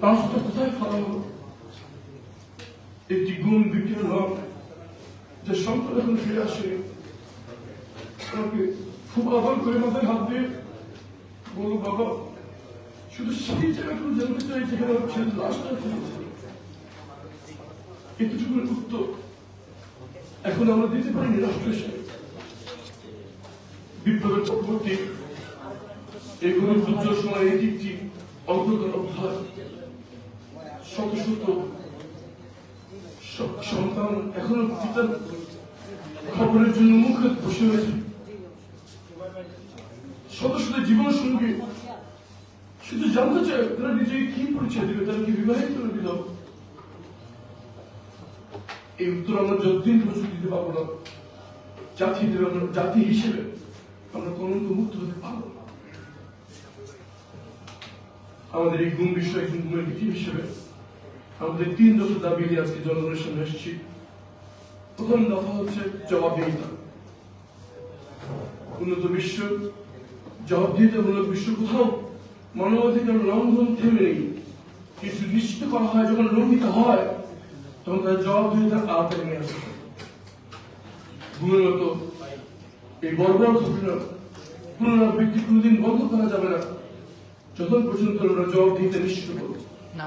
কোথায় একটি গুণ বিক্রির নাম যে সন্তান এখন ফিরে আসে খুব আদর করে মাথায় হাত দিয়ে বলো বাবা শুধু সেই জায়গাগুলো জানতে চাই যেখানে লাশটা এতটুকুর উত্তর এখন আমরা দিতে পারিনি রাষ্ট্র বিপ্লবের পরবর্তী এগুলো সময় এটি একটি অগ্রগণ অভ্যাস শত শত সন্তান এখনও পিতার খবরের জন্য মুখে বসে রয়েছে। শত শত জীবন সঙ্গে শুধু জানতে চায়, তারা নিজেকে কি পরিচয় দেবে, তারা কি বিবাহিত না বিধব? এই উত্তর আমরা যতদিন পর্যন্ত দিতে পারব না জাতি হিসেবে জাতি হিসেবে আমরা কলঙ্ক মুক্ত হতে পারব আমাদের এই গুণ বিষয় একজন গুণের হিসেবে আমাদের তিন দফা দাবি আজকে জনগণের সামনে এসেছি প্রথম দফা হচ্ছে জবাবদিহিতা উন্নত বিশ্ব জবাবদিহিতামূলক বিশ্ব কোথাও মানবাধিকার লঙ্ঘন থেমে নেই কিছু নিশ্চিত করা হয় যখন লঙ্ঘিত হয় তখন তার জবাবদিহিতার আওতায় নিয়ে আসতে মতো এই বর্বর ঘটনা পুনরাবৃত্তি কোনোদিন বন্ধ করা যাবে না যতক্ষণ পর্যন্ত আমরা জবাবদিহিতা নিশ্চিত করব না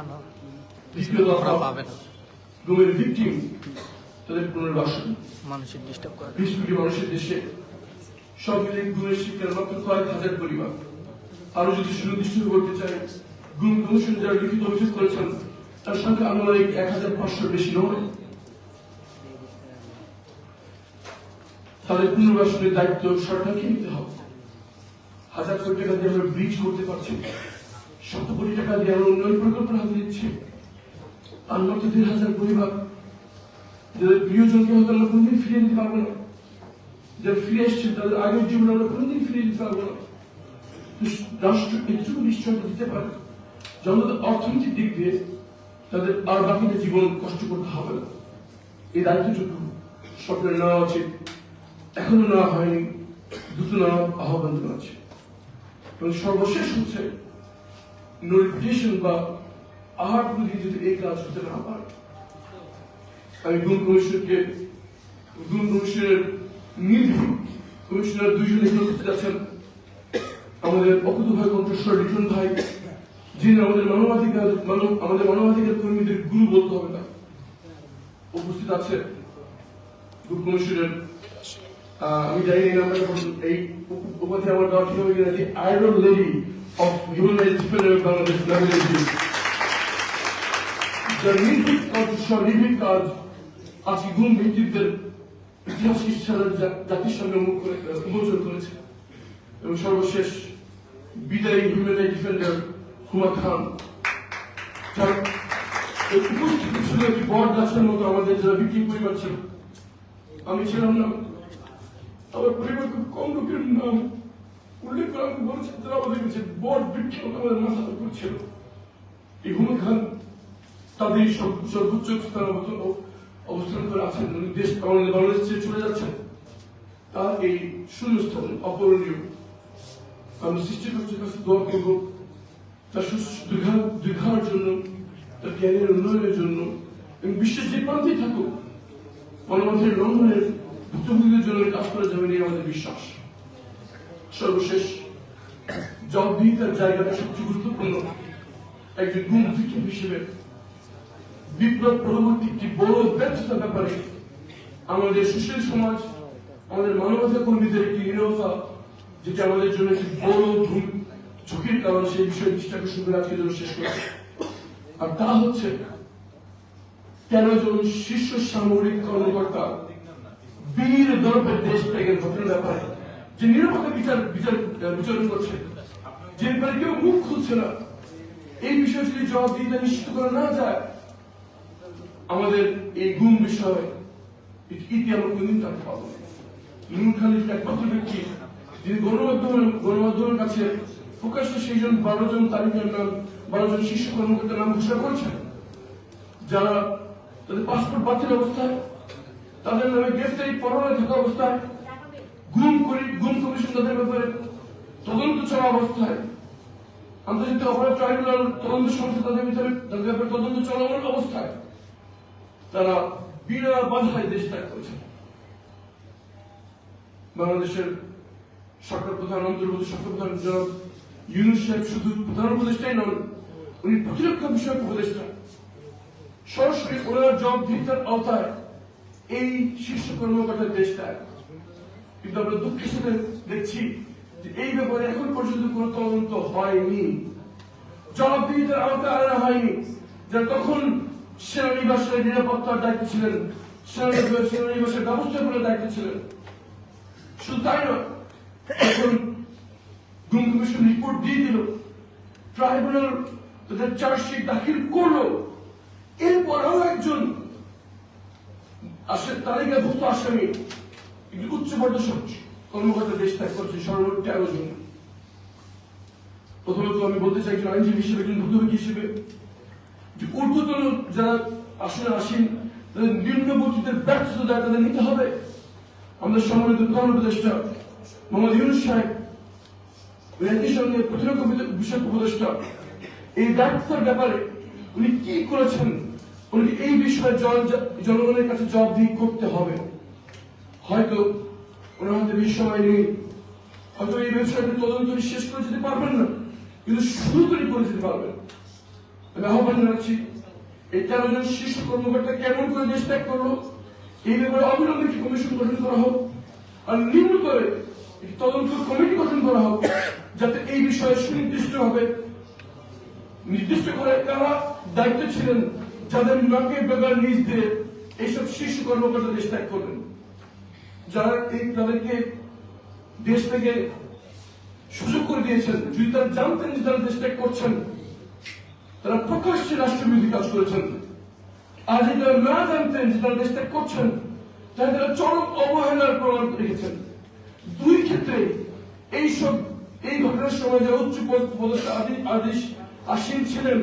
গুমের ভিকটিম তাদের পুনর্বাসন। মানুষের ডিস্টার্ব করে। বিশ কোটি মানুষের দেশে সব মিলে গুমের শিকার মাত্র কয়েক হাজার পরিবার। আরও যদি সুনির্দিষ্ট করতে চাই গুম কমিশন যারা লিখিত অভিযোগ করেছেন তার সংখ্যা আনুমানিক এক হাজার পাঁচশোর বেশি নয়। তাদের পুনর্বাসনের দায়িত্ব সরকারকে নিতে হবে। হাজার কোটি টাকা দিয়ে আমরা ব্রিজ করতে পারছি। শত কোটি টাকা দিয়ে আমরা উন্নয়ন পরিকল্পনা হাতে দিচ্ছি আর মাত্র দেড় হাজার পরিবার প্রিয়জনকে হয়তো আমরা কোনদিন ফিরিয়ে দিতে পারব না। যারা ফিরে এসছে, তাদের আগের জীবন আমরা কোনদিন ফিরিয়ে দিতে পারব না। রাষ্ট্র এটুকু নিশ্চয়তা দিতে পারে। আমাদের অর্থনৈতিক দিক দিয়ে তাদের আর বাকিটা জীবন কষ্ট করতে হবে না। এই দায়িত্বটুকু সরকারের নেওয়া উচিত। এখনও নেওয়া হয়নি। দ্রুত নেওয়া আহ্বান জানা আছে এবং সর্বশেষ হচ্ছে নোটিফিকেশন বা আহার দিয়ে যদি এই কাজ হতে না পারে আমি গুণ কমিশনকে গুণ কমিশনের নিধি কমিশনার দুইজন আছেন। আমাদের অকুত ভাই, কণ্ঠস্বর, লিটন ভাই, যিনি আমাদের মানবাধিকার, মানব, আমাদের মানবাধিকার কর্মীদের গুরু বলতে হবে না, উপস্থিত আছে। গুণ কমিশনের আমি জানি এই নাম্বার এই উপাধি আমার দেওয়া ঠিক হবে কিনা iron lady of human rights Bangladesh নির্ভীক কাজ স্বনির্ভীক কাজ আজকে গুণ ব্যক্তিত্বের ইতিহাস ঈশ্বরের জাতির করে উন্মোচন করেছে এবং সর্বশেষ বিদায়ী human right defender Huma Khan যার উপস্থিতি ছিল একটি বট গাছের মতো আমাদের যারা বিক্রি পরিবার ছিল আমি ছিলাম না আমার পরিবার খুব কম লোকের নাম উল্লেখ করে আমাকে বলেছে তারা আমাদের কাছে বট বৃক্ষ আমাদের মাথা উপর ছিল এই হুমা খান তাদের সর্ব- সর্বোচ্চ স্থান অবস্থান করে আছেন। দেশ বাংলাদেশ ছেড়ে চলে যাচ্ছেন। তার এই শূন্যস্থান অপরণীয় আমি সৃষ্টিকর্তার কাছে দোয়া করব। তার দীর্ঘার জন্য, তার জ্ঞানের উন্নয়নের জন্য এবং বিশ্বের যে প্রান্তেই থাকুক মানবাধিকার লঙ্ঘনের ভুক্তভোগীদের জন্য কাজ করা যাবে না আমাদের বিশ্বাস। সর্বশেষ, জবাবদিহিতার জায়গাটা সবচেয়ে গুরুত্বপূর্ণ একজন গুণ হিসেবে বিপ্লব পরবর্তী একটি বড় ব্যর্থতার ব্যাপারে আমাদের সুশীল সমাজ, আমাদের মানবতা কর্মীদের একটি নিরবতা, যেটা আমাদের জন্য একটি বড় ভুল- ঝুঁকির কারণ সেই বিষয়ে দৃষ্টি আকর্ষণ করে আজকে জন্য শেষ করছি। আর তা হচ্ছে, কেন একজন শীর্ষ সামরিক কর্মকর্তা বীর দর্পের দেশ ত্যাগের ঘটনার ব্যাপারে? যে নিরপেক্ষ বিচার বিচার বিচারণ করছে। যে ব্যাপারে কেউ মুখ খুলছে না। এই বিষয়ে যদি জবাব জবাবদিহিতা নিশ্চিত করা না যায়। আমাদের এই গুম বিষয় ইতি আমরা কোনদিন জানতে পারব নুন একমাত্র ব্যক্তি যিনি গণমাধ্যমের গণমাধ্যমের কাছে সেই জন বারো জন তারিখের নাম, বারো জন শীর্ষ কর্মকর্তার নাম ঘোষণা করেছেন, যারা তাদের পাসপোর্ট বাতিল অবস্থায়, তাদের নামে গ্রেফতারি পরোয়ানা থাকা অবস্থায়, গুম করি গুম কমিশন তাদের ব্যাপারে তদন্ত চলা অবস্থায়, আন্তর্জাতিক অপরাধ ট্রাইব্যুনাল তদন্ত সংস্থা তাদের ভিতরে তাদের ব্যাপারে তদন্ত চলমান অবস্থায়। তারা বিনা বাধায় দেশ ত্যাগ করেছেন বাংলাদেশের সরকার প্রধান অন্তর্গত সরকার প্রধান জনাব ইউনুস সাহেব শুধু প্রধান উপদেষ্টাই নন, উনি প্রতিরক্ষা বিষয়ক উপদেষ্টা। সরাসরি ওনার জবাবদিহিতার আওতায় এই শীর্ষ কর্মকর্তার দেশ ত্যাগ। কিন্তু আমরা দুঃখের সাথে দেখছি যে এই ব্যাপারে এখন পর্যন্ত কোনো তদন্ত হয়নি। জবাবদিহিতার আওতায় আনা হয়নি। যারা তখন সেনানিবাসের নিরাপত্তার দায়িত্ব ছিলেন। সেনানিবাস সেনানিবাসের ব্যবস্থাপনার দায়িত্ব ছিলেন। শুধু তাই নয় এখন কমিশন রিপোর্ট দিয়ে দিল ট্রাইব্যুনাল তাদের চার্জশিট দাখিল করল, এরপরেও একজন আসে তালিকাভুক্ত আসামি একটি উচ্চ পদস্থ কর্মকর্তা দেশ ত্যাগ করছে সর্বোচ্চ তেরো জন। প্রথমত আমি বলতে চাই একজন আইনজীবী হিসেবে, একজন হিসেবে ঊর্ধ্বতন যারা আসলে আসেন, তাদের নিম্নবর্তীদের ব্যর্থতা তাদের নিতে হবে। আমাদের সম্মানিত প্রধান উপদেষ্টা মোহাম্মদ ইউনুস সাহেব একই সঙ্গে প্রতিরক্ষা বিষয়ক উপদেষ্টা। এই দায়িত্বের ব্যাপারে উনি কি করেছেন? উনি এই বিষয়ে জন- জনগণের কাছে জবাবদিহি করতে হবে। হয়তো ওনার হাতে বেশি সময় নেই। হয়তো এই বিষয়টি তদন্ত শেষ করে যেতে পারবেন না। কিন্তু শুরু করে করে যেতে পারবেন। আমি আহ্বান জানাচ্ছি, এই তেরো জন শীর্ষ কর্মকর্তা কেমন করে দেশ ত্যাগ করল, এই ব্যাপারে অবিলম্বে একটি কমিশন গঠন করা হোক, আর নিম্ন করে তদন্ত কমিটি গঠন করা হোক, যাতে এই বিষয়ে সুনির্দিষ্ট হবে। নির্দিষ্ট করে কারা দায়িত্ব ছিলেন, যাদের নাকে বেগার নিজ দিয়ে এইসব শীর্ষ কর্মকর্তা দেশ ত্যাগ করবেন। যারা এই তাদেরকে দেশ থেকে সুযোগ করে দিয়েছেন, যদি তারা জানতেন যে তারা দেশ ত্যাগ করছেন তারা প্রকাশ্যে রাষ্ট্রবিরোধী কাজ করেছেন। আর যদি তারা না জানতেন যে তারা দেশ ত্যাগ করছেন তাহলে তারা চরম অবহেলার প্রমাণ রেখেছেন। দুই ক্ষেত্রে এইসব, এই ঘটনার সময় যারা উচ্চ পদস্থ আদি- আদেশ আসীন ছিলেন,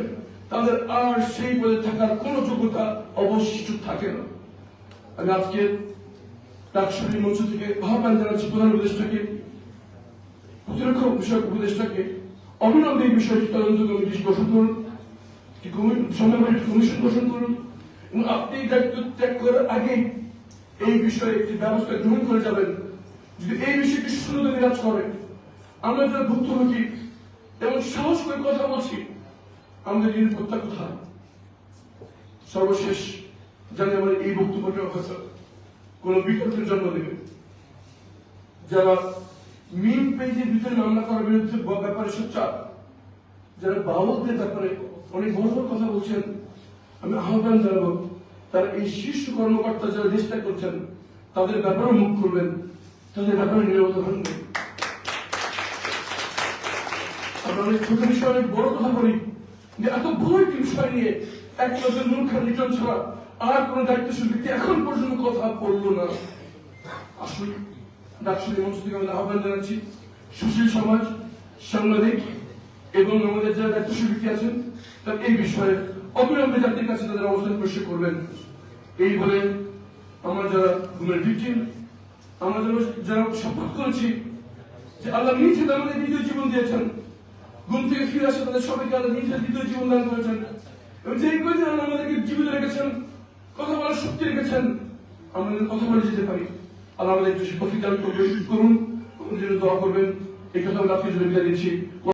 তাদের আর সেই পদে থাকার কোন যোগ্যতা অবশিষ্ট থাকে না। আমি আজকে ডাকসুরি মঞ্চ থেকে আহ্বান জানাচ্ছি প্রধান উপদেষ্টাকে, প্রতিরক্ষা বিষয়ক উপদেষ্টাকে। অবিলম্বে এই বিষয়টি তদন্ত কমিটি গঠন করুন। সমন্বয় কমিশন গঠন করুন। এবং আপনি দায়িত্ব ত্যাগ করার আগে এই বিষয়ে একটি ব্যবস্থা গ্রহণ করে যাবেন। যদি এই বিষয়টি শূন্যতা বিরাজ করে আমরা যারা ভুক্তভোগী এবং সাহস করে কথা বলছি, আমাদের নিরাপত্তা কোথায়? সর্বশেষ জানি আমার এই বক্তব্যটা হয়তো কোন বিতর্কের জন্ম দেবে। যারা মিম পেজের ভিতরে মামলা করার বিরুদ্ধে ব্যাপারে সোচ্চার, যারা বাবদদের ব্যাপারে অনেক বড় বড় কথা বলছেন, আমি আহ্বান জানাব, তারা এই শীর্ষ কর্মকর্তা যারা চেষ্টা করছেন, তাদের ব্যাপারে মুখ করবেন তাদের ব্যাপারে নিরবতা অনেক ছোট বিষয় অনেক বড় কথা বলি, যে এত বড় একটি বিষয় নিয়ে এক লিটন ছাড়া আর কোন দায়িত্বশীল ব্যক্তি এখন পর্যন্ত কথা বলল না। আমাদের আহ্বান জানাচ্ছি, সুশীল সমাজ, সাংবাদিক এবং আমাদের যারা দায়িত্বশীল ব্যক্তি আছেন, তারা এই বিষয়ে অবিলম্বে জাতির কাছে তাদের অবস্থান পরিষ্কার করবেন। এই বলে আমরা যারা গুমের ভিকটিম আমরা যারা যারা শপথ করেছি যে আল্লাহ নিজে আমাদের দ্বিতীয় জীবন দিয়েছেন, ঘুম থেকে ফিরে আসে তাদের সবাইকে আল্লাহ নিজের দ্বিতীয় জীবন দান করেছেন। এবং যে কয়েকদিন আল্লাহ আমাদেরকে জীবিত রেখেছেন, কথা বলার শক্তি রেখেছেন, আমরা কথা বলে যেতে পারি। আল্লাহ আমাদের একটু প্রতিদান করবেন, করুন দোয়া করবেন। এই কথা বলে আজকে জন্য দিচ্ছি